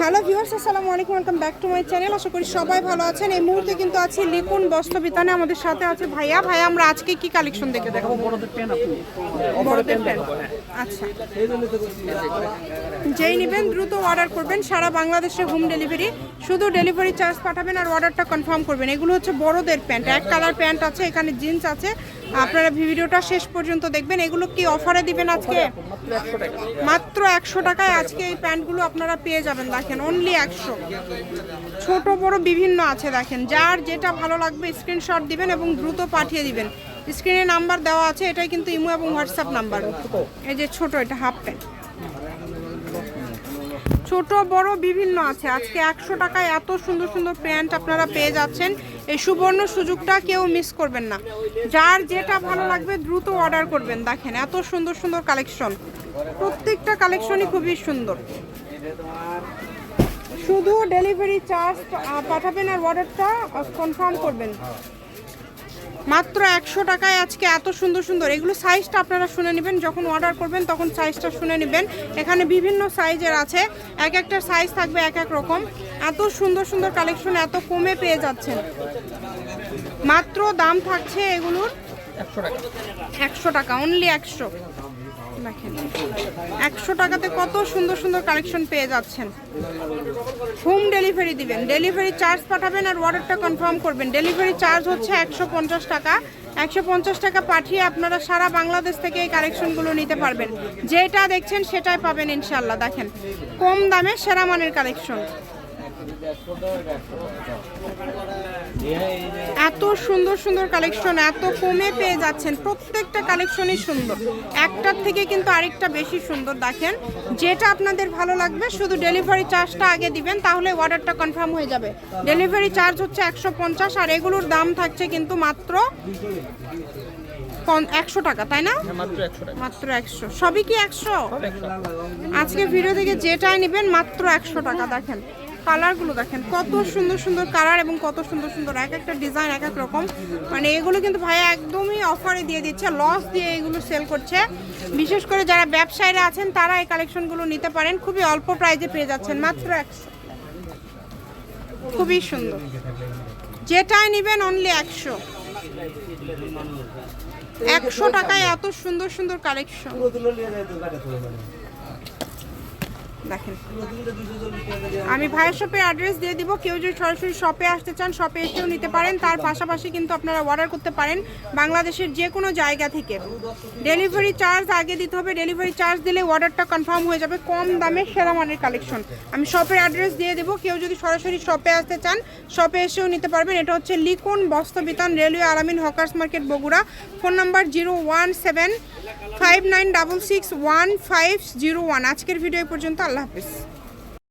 Hello viewers আসসালামু আলাইকুম welcome back to my channel. আশা করি সবাই ভালো আছেন। এই মুহূর্তে কিন্তু আছি লিকুন বস্ত্রবিতানে আমাদের সাথে আছে ভাইয়া। ভাইয়া আমরা আজকে কি কালেকশন দেখে দেখাবো? বড়দের পেন আপনি? বড়দের প্যান্ট আচ্ছা। যেই নেবেন দ্রুত অর্ডার করবেন। সারা বাংলাদেশে হোম ডেলিভারি শুধু ডেলিভারি চার্জ পাঠাবেন আর অর্ডারটা কনফার্ম করবেন। এগুলো হচ্ছে বড়দের প্যান্ট এক কালার প্যান্ট আছে এখানে জিন্স আছে। আপনারা ভিডিওটা শেষ পর্যন্ত দেখবেন। এগুলো কি অফারে দিবেন আজকে? মাত্র একশো টাকায় আজকে এই প্যান্টগুলো আপনারা পেয়ে যাবেন, দেখেন অনলি একশো। ছোট, বড় বিভিন্ন আছে, দেখেন। যার যেটা ভালো লাগবে স্ক্রিনশট দিবেন এবং দ্রুত পাঠিয়ে দিবেন। স্ক্রিনে নাম্বার দেওয়া আছে, এটাই কিন্তু ইমো এবং হোয়াটসঅ্যাপ নাম্বার এই যে ছোট, এটা হাফ প্যান্ট ছোট, বড় বিভিন্ন আছে। আজকে একশো টাকায় এত সুন্দর সুন্দর প্যান্ট আপনারা পেয়ে যাচ্ছেন। এই সুবর্ণ সুযোগটা কেউ মিস করবেন না। যার যেটা ভালো লাগবে দ্রুত অর্ডার করবেন। দেখেন, এত সুন্দর সুন্দর কালেকশন প্রত্যেকটা কালেকশনই খুবই সুন্দর। শুধু ডেলিভারি চার্জ পাঠাবেন আর অর্ডারটা কনফার্ম করবেন। মাত্র একশো টাকায় আজকে এত সুন্দর সুন্দর। এগুলো সাইজটা আপনারা শুনে নেবেন যখন অর্ডার করবেন তখন সাইজটা শুনে নেবেন। এখানে বিভিন্ন সাইজের আছে এক একটা সাইজ থাকবে এক এক রকম। এত সুন্দর সুন্দর কালেকশন এত কমে পেয়ে যাচ্ছেন। মাত্র দাম থাকছে এগুলোর একশো টাকা। একশো টাকা অনলি একশো। দেখেন, একশো টাকাতে কত সুন্দর সুন্দর কালেকশন পেয়ে যাচ্ছেন। হোম ডেলিভারি দিবেন ডেলিভারি চার্জ পাঠাবেন আর অর্ডারটা কনফার্ম করবেন। ডেলিভারি চার্জ হচ্ছে একশো পঞ্চাশ টাকা। একশো পঞ্চাশ টাকা পাঠিয়ে আপনারা সারা বাংলাদেশ থেকে এই কালেকশনগুলো নিতে পারবেন। যেটা দেখছেন সেটাই পাবেন ইনশাল্লাহ দেখেন, কম দামে সেরা মানের কালেকশন এত সুন্দর সুন্দর কালেকশন এত কমে পেয়ে যাচ্ছেন প্রত্যেকটা কালেকশনই সুন্দর। একটার থেকে কিন্তু আরেকটা বেশি সুন্দর দেখেন। যেটা আপনাদের ভালো লাগবে শুধু ডেলিভারি চার্জটা আগে দিবেন তাহলে অর্ডারটা কনফার্ম হয়ে যাবে। ডেলিভারি চার্জ হচ্ছে একশো পঞ্চাশ আর এগুলোর দাম থাকছে কিন্তু মাত্র একশো টাকা তাই না? মাত্র একশো টাকা। মাত্র একশো। সবই কি একশো? আজকে ভিডিও থেকে যেটাই নেবেন মাত্র একশো টাকা দেখেন। কালারগুলো দেখেন, কত সুন্দর সুন্দর কালার এবং কত সুন্দর সুন্দর এক একটা ডিজাইন, এক এক রকম। মানে এগুলো কিন্তু ভাইয়া একদমই অফারে দিয়ে দিচ্ছে লস দিয়ে এগুলো সেল করছে। বিশেষ করে যারা ব্যবসায়ীরা আছেন, তারা এই কালেকশনগুলো নিতে পারেন। খুবই অল্প প্রাইজে পেয়ে যাচ্ছেন, মাত্র একশো। খুবই সুন্দর। যেটাই নেবেন অনলি একশো। একশো টাকায় এত সুন্দর সুন্দর কালেকশন দেখেন। আমি ভাইয়ের শপের অ্যাড্রেস দিয়ে দিব, কেউ যদি সরাসরি শপে আসতে চান শপে এসেও নিতে পারেন। তার পাশাপাশি কিন্তু আপনারা অর্ডার করতে পারেন বাংলাদেশের যে কোনো জায়গা থেকে। ডেলিভারি চার্জ আগে দিতে হবে। ডেলিভারি চার্জ দিলে অর্ডারটা কনফার্ম হয়ে যাবে কম দামে সেরা মানের কালেকশন আমি শপের অ্যাড্রেস দিয়ে দেবো। কেউ যদি সরাসরি শপে আসতে চান শপে এসেও নিতে পারবেন। এটা হচ্ছে Likun Bastrabitan railway Alamin hawkers market Bogura. Phone number zero one seven five nine double six one five zero one আজকের ভিডিও পর্যন্ত আল্লাহ হাফিজ।